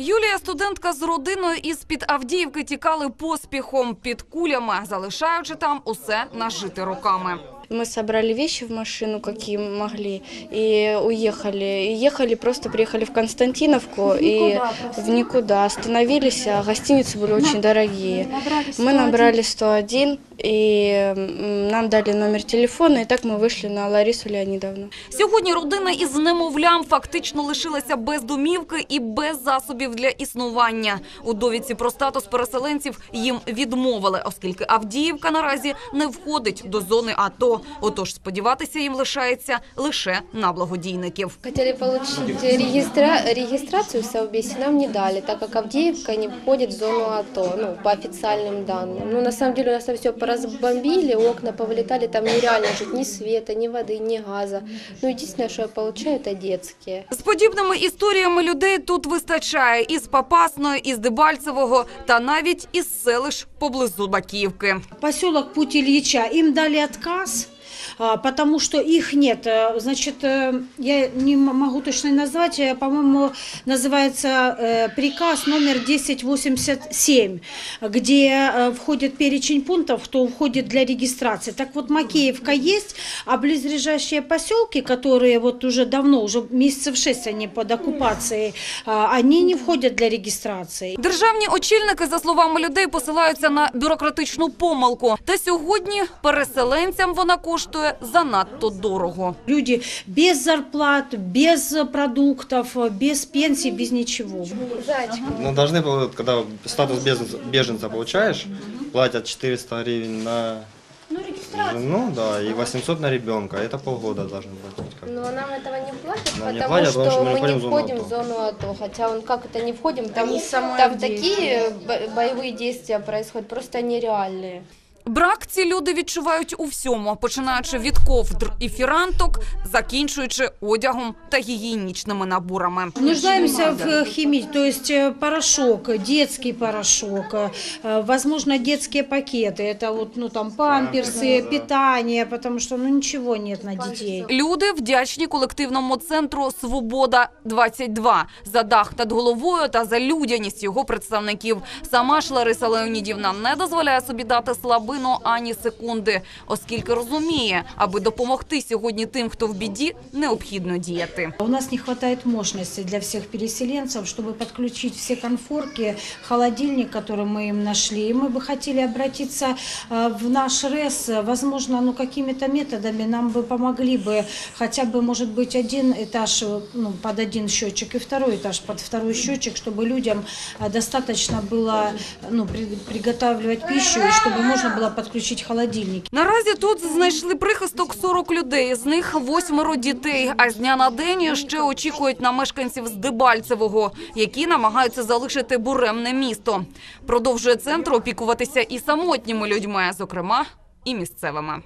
Юлія, студентка з родиною із під Авдіївки, тікали поспіхом під кулями, залишаючи там усе нажити роками. Мы собрали вещи в машину, какие могли, и уехали. И ехали, просто приехали в Константиновку и в никуда. Остановились, а гостиницы были очень дорогие. Мы набрали 101, и м, нам дали номер телефона, и так мы вышли на Ларису Леонидовну. Сьогодні родина із немовлям фактично лишилася без домівки і без засобів для існування. У довідці про статус переселенців їм відмовили, оскільки Авдіївка наразі не входить до зони АТО. Отож, сподіватися їм лишається лише на благодійників. Хотели получить регистра... регистрацию в Совбезе, нам не дали, так как Авдеевка не входит в зону АТО, ну, по официальным данным. Ну, на самом деле, у нас там все поразбомбили, окна повылетали, там нереально жить, ни света, ни воды, ни газа. Ну, единственное, что я получаю, это детские. З подібними історіями людей тут вистачає із Попасної, із Дебальцевого та навіть із селищ поблизу Бакіївки. поселок Путь Ильича, им дали отказ, а, потому что их нет. Э, Значит, э, я не м- могу точно назвать, э, по-моему, называется э, приказ номер 1087, где э, входит перечень пунктов, кто входит для регистрации. Так вот, Макеевка есть, а близлежащие поселки, которые вот уже давно, уже месяцев шесть они под оккупацией, а, они не входят для регистрации. Державні очільники, за словами людей, посилаються на бюрократичну помилку. Та сьогодні переселенцям вона коштує занадто дорого. Люди без зарплат, без продуктов, без пенсий, без ничего. Ну, должны, когда статус беженца, получаешь, платят 400 гривен на жену, да, и 800 на ребенка. Это полгода должны платить. Но нам этого не платят, Нам не потому платят, что потому что мы не мы не входим входим в зону АТО. Хотя он как это не входим, там, Там такие бо- боевые действия происходят, просто нереальные. Брак ці люди відчувають у всьому, починаючи від ковдр і фіранток, закінчуючи одягом та гігієнічними наборами. Нуждаемся в э, химии, то есть э, порошок, детский порошок, э, возможно, детские пакеты. Это вот, ну, там, памперсы, питание, потому что, ну, ничего нет на детей. Люди вдячні колективному центру Свобода 22 за дах над головою та за людяність його представників. Сама ж Лариса Леонідівна не дозволяє собі дати слабину ані секунди, оскільки розуміє, аби допомогти сьогодні тим, хто в біді, необхідно діяти. У нас не хватает мощности для всех переселенцев, чтобы подключить все конфорки, холодильник, который мы им нашли. И мы бы хотели обратиться э, в наш РЭС, возможно, ну, какими-то методами нам бы помогли бы хотя бы, может быть, один этаж э, ну, под один счетчик и второй этаж под второй счетчик, чтобы людям э, достаточно было ну, при- приготавливать пищу, и чтобы можно было подключить холодильник. Наразі тут знайшли прихисток 40 людей, з них восьмеро дітей. А з дня на день ще очікують на мешканців з Дебальцевого, які намагаються залишити буремне місто. Продовжує центр опікуватися і самотніми людьми, зокрема і місцевими.